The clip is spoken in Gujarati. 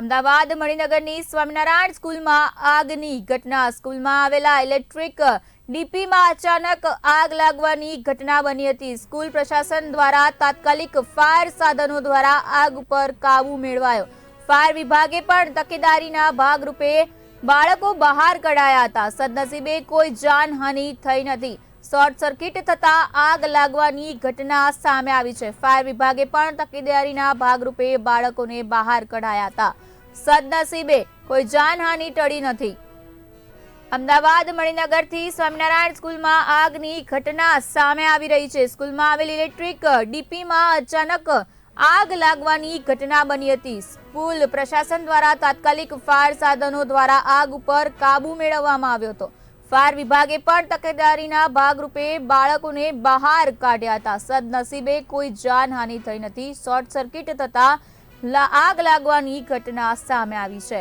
અમદાવાદ મણિનગરની સ્વામિનારાયણ સ્કૂલમાં આગની ઘટના. સ્કૂલમાં આવેલા ઇલેક્ટ્રિક ડીપીમાં અચાનક આગ લાગવાની ઘટના બની હતી. સ્કૂલ પ્રશાસન દ્વારા તાત્કાલિક ફાયર સાધનો દ્વારા આગ ઉપર કાબુ મેળવાયો. ફાયર વિભાગે પણ તકેદારીના ભાગરૂપે બાળકો બહાર કઢાયા હતા. સદનસીબે કોઈ જાનહાનિ થઈ નથી. શોર્ટ સર્કિટ થતા આગ લાગવાની ઘટના સામે આવી છે. ફાયર વિભાગે પણ તકેદારીના ભાગરૂપે બાળકોને બહાર કઢાયા હતા. સદનસીબે કોઈ જાનહાનિ ટળી નથી. અમદાવાદ મણિનગરથી સ્વામિનારાયણ સ્કૂલમાં આગની ઘટના સામે આવી રહી છે. સ્કૂલમાં આવેલ ઇલેક્ટ્રિક ડીપીમાં અચાનક આગ લાગવાની ઘટના બની હતી. સ્કૂલ પ્રશાસન દ્વારા તાત્કાલિક ફાયર સાધનો દ્વારા આગ ઉપર કાબુ મેળવવામાં આવ્યો હતો. ફાયર વિભાગે પણ તકેદારીના ભાગરૂપે બાળકોને બહાર કાઢ્યા હતા. સદનસીબે કોઈ જાનહાનિ થઈ નથી. શોર્ટ સર્કિટ થતા આગ લાગવાની ઘટના સામે આવી છે.